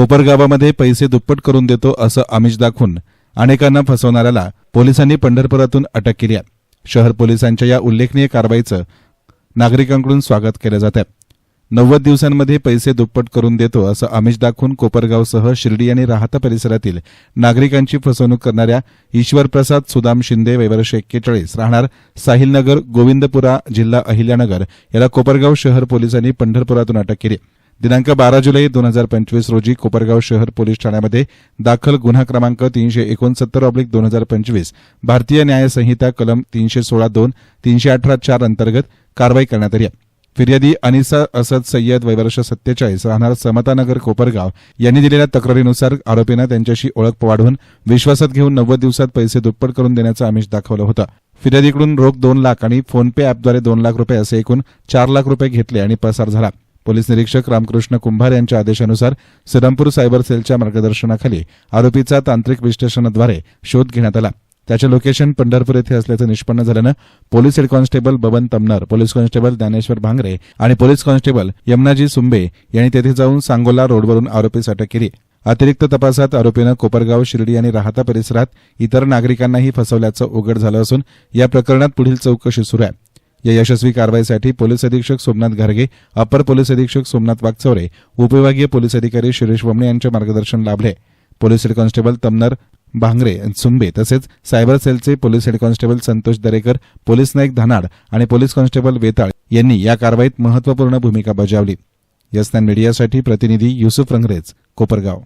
कोपरगावामध्ये पैसे दुप्पट करून देतो असं आमिष दाखवून अनेकांना फसवणाऱ्याला पोलिसांनी पंढरपुरातून अटक केली आहे. शहर पोलिसांच्या या उल्लेखनीय कारवाईचं नागरिकांकडून स्वागत केलं जात आहे. नव्वद दिवसांमध्ये पैसे दुप्पट करून देतो असं आमिष दाखवून कोपरगावसह शिर्डी आणि राहता परिसरातील नागरिकांची फसवणूक करणाऱ्या ईश्वरप्रसाद सुदाम शिंदे वैवर्ष एक्केचाळीस राहणार साहिलनगर गोविंदपुरा जिल्हा अहिल्यानगर याला कोपरगाव शहर पोलिसांनी पंढरपुरातून अटक केली दिनांक बारा जुलै दोन हजार पंचवीस रोजी कोपरगाव शहर पोलीस ठाण्यामध्ये दाखल गुन्हा क्रमांक तीनशे एकोणसत्तर ऑब्लिक दोन हजार पंचवीस भारतीय न्याय संहिता कलम तीनशे सोळा दोन तीनशे अठरा चार अंतर्गत कारवाई करण्यात आली आहे. फिर्यादी अनिसा असद सय्यद वैवर्ष सत्तेचाळीस राहणार समतानगर कोपरगाव यांनी दिलेल्या तक्रारीनुसार आरोपीनं त्यांच्याशी ओळख वाढवून विश्वासात घेऊन नव्वद दिवसात पैसे दुप्पट करून देण्याचं आमिष दाखवलं होतं फिर्यादीकडून रोख दोन लाख आणि फोनपे ऍपद्वारे दोन लाख रुपये असे एकूण चार लाख रुपये घेतले आणि पसार झाला पोलीस निरीक्षक रामकृष्ण कुंभार यांच्या आदेशानुसार श्रीरामपूर सायबर सेलच्या मार्गदर्शनाखाली आरोपीचा तांत्रिक विश्लेषणाद्वारे शोध घेण्यात आला. त्याचे लोकेशन पंढरपूर येथे असल्याचं निष्पन्न झाल्यानं police head constable Baban Tamnar police constable Dnyaneshwar Bhangare आणि पोलीस कॉन्स्टेबल यमुनाजी सुंबे यांनी तेथे जाऊन सांगोला रोडवरून आरोपीस अटक केली. अतिरिक्त तपासात आरोपीनं कोपरगाव शिर्डी आणि राहता परिसरात इतर नागरिकांनाही फसवल्याचं उघड झालं असून या प्रकरणात पुढील चौकशी सुरू आहे. या यशस्वी कारवाईसाठी पोलीस अधीक्षक सोमनाथ घारगे अपर पोलीस अधीक्षक सोमनाथ वागचौरे उपविभागीय पोलीस अधिकारी शिरीष वमणे यांचे मार्गदर्शन लाभले. Police head constable Tamnar Bhangare Sumbe तसेच सायबर सेलचे police head constable Santosh Darekar police naik Dhanad आणि पोलीस कॉन्स्टेबल वेताळ यांनी या कारवाईत महत्त्वपूर्ण भूमिका बजावली. यस्तान मीडियासाठी प्रतिनिधी युसुफ रंगरेज कोपरगाव.